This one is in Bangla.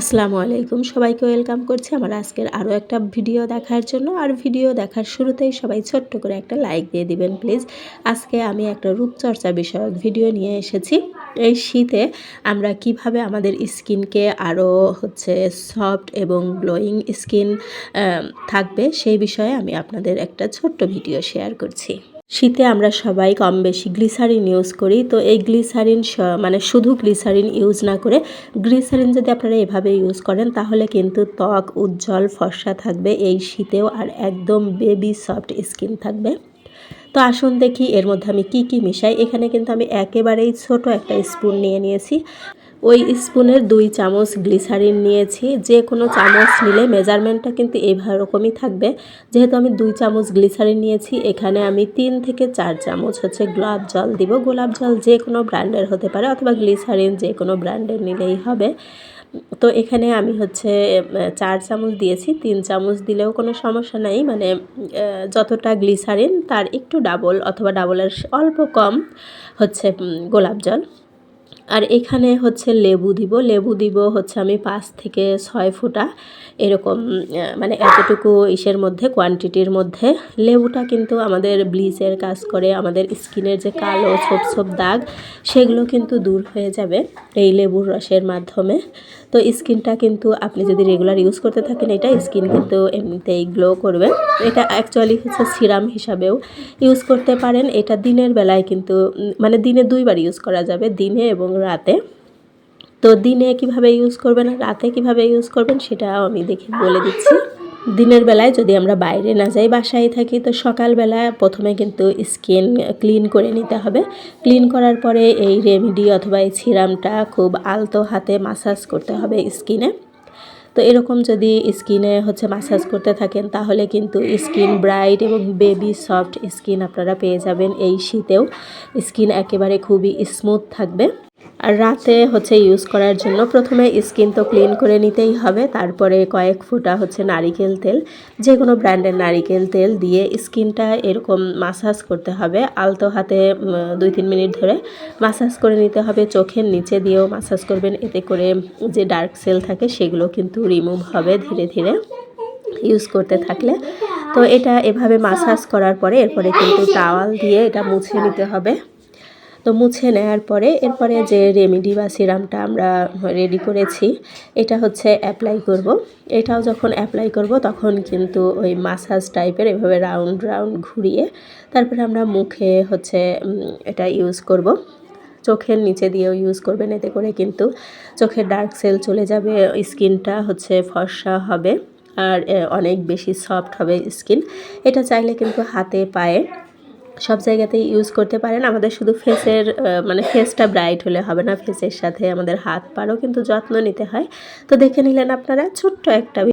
আসসালামু আলাইকুম। সবাইকে ওয়েলকাম করছি আমার আজকের আরও একটা ভিডিও দেখার জন্য। আর ভিডিও দেখার শুরুতেই সবাই ছোট্ট করে একটা লাইক দিয়ে দিবেন, প্লিজ। আজকে আমি একটা রূপচর্চা বিষয়ক ভিডিও নিয়ে এসেছি। এই শীতে আমরা কীভাবে আমাদের স্কিনকে আরও হচ্ছে সফট এবং গ্লোয়িং স্কিন থাকবে সেই বিষয়ে আমি আপনাদের একটা ছোট্ট ভিডিও শেয়ার করছি। শীতে আমরা সবাই কম বেশি গ্লিসারিন ইউজ করি। তো এই গ্লিসারিন মানে শুধু গ্লিসারিন ইউজ না করে গ্লিসারিন যদি আপনারা এভাবে ইউজ করেন তাহলে কিন্তু ত্বক উজ্জ্বল, ফর্সা থাকবে এই শীতেও আর একদম বেবি সফট স্কিন থাকবে। তো আসুন দেখি এর মধ্যে আমি কি কি মিশাই। এখানে কিন্তু আমি একেবারেই ছোট একটা স্পুন নিয়ে নিয়েছি। ওই স্পুনের দুই চামচ গ্লিসারিন নিয়েছি, যে কোনো চামচ নিলে মেজারমেন্টটা কিন্তু এইরকমই থাকবে। যেহেতু আমি দুই চামচ গ্লিসারিন নিয়েছি, এখানে আমি তিন থেকে চার চামচ হচ্ছে গোলাপ জল দিব। গোলাপ জল যে কোনো ব্র্যান্ডের হতে পারে, অথবা গ্লিসারিন যে কোনো ব্র্যান্ডের নিলেই হবে। তো এখানে আমি হচ্ছে চার চামচ দিয়েছি, তিন চামচ দিলেও কোনো সমস্যা নাই। মানে যতটা গ্লিসারিন, তার একটু ডাবল অথবা ডাবলের অল্প কম হচ্ছে গোলাপ জল। আর এখানে হচ্ছে লেবু দিব। লেবু দিব হচ্ছে আমি পাঁচ থেকে ছয় ফুটা এরকম মানে এতটুকু ইসের মধ্যে কোয়ান্টিটির মধ্যে। লেবুটা কিন্তু আমাদের ব্লিচের কাজ করে, আমাদের স্কিনের যে কালো ছোপ ছোপ দাগ, সেগুলো কিন্তু দূর হয়ে যাবে এই লেবুর রসের মাধ্যমে। তো স্কিনটা কিন্তু আপনি যদি রেগুলার ইউজ করতে থাকেন, এটা স্কিন কিন্তু এমনিতেই গ্লো করবে। এটা অ্যাকচুয়ালি হচ্ছে সিরাম হিসাবেও ইউজ করতে পারেন। এটা দিনের বেলায় কিন্তু মানে দিনে দুইবার ইউজ করা যাবে, দিনে এবং রাতে। তো দিনে কীভাবে ইউজ করবেন রাতে কীভাবে ইউজ করবেন, সেটাও আমি দেখে বলে দিচ্ছি। দিনের বেলায় যদি আমরা বাইরে না যাই বাসায় থাকি, তো সকালবেলা প্রথমে কিন্তু স্কিন ক্লিন করে নিতে হবে। ক্লিন করার পরে এই রেমেডি অথবা এই সিরামটা খুব আলতো হাতে মাসাজ করতে হবে স্কিনে। তো এরকম যদি স্কিনে হচ্ছে মাসাজ করতে থাকেন, তাহলে কিন্তু স্কিন ব্রাইট এবং বেবি সফট স্কিন আপনারা পেয়ে যাবেন এই শীতেও। স্কিন একেবারে খুবই স্মুথ থাকবে। আর রাতে হচ্ছে ইউজ করার জন্য প্রথমে স্কিন তো ক্লিন করে নিতেই হবে, তারপরে কয়েক ফুটা হচ্ছে নারিকেল তেল যে কোনো ব্র্যান্ডের নারিকেল তেল দিয়ে স্কিনটা এরকম মাসাজ করতে হবে, আলতো হাতে দুই তিন মিনিট ধরে মাসাজ করে নিতে হবে, চোখের নিচে দিয়েও মাসাজ করবেন, এতে করে যে ডার্ক সেল থাকে সেগুলো কিন্তু রিমুভ হবে ধীরে ধীরে ইউজ করতে থাকলে। তো এটা এভাবে মাসাজ করার পরে এরপরে কিন্তু টাওয়াল দিয়ে এটা মুছে নিতে হবে। তো মুছে নেওয়ার পরে এরপরে যে রেমেডি বা সিরামটা আমরা রেডি করেছি, এটা হচ্ছে অ্যাপ্লাই করব। এটাও যখন অ্যাপ্লাই করব, তখন কিন্তু ওই মাসাজ টাইপের এভাবে রাউন্ড রাউন্ড ঘুরিয়ে তারপরে আমরা মুখে হচ্ছে এটা ইউজ করব। চোখের নিচে দিয়েও ইউজ করবেন, এতে করে কিন্তু চোখের ডার্ক সেল চলে যাবে স্কিনটা হচ্ছে ফর্সা হবে, আর অনেক বেশি সফট হবে স্কিন এটা চাইলে কিন্তু হাতে, পায়ে সব জায়গাতেই ইউজ করতে পারেন। আমাদের শুধু ফেসের মানে ফেসটা ব্রাইট হলে হবে না ফেসের সাথে আমাদের হাত পারও কিন্তু যত্ন নিতে হয়। তো দেখে নিলেন আপনারা ছোট্ট একটা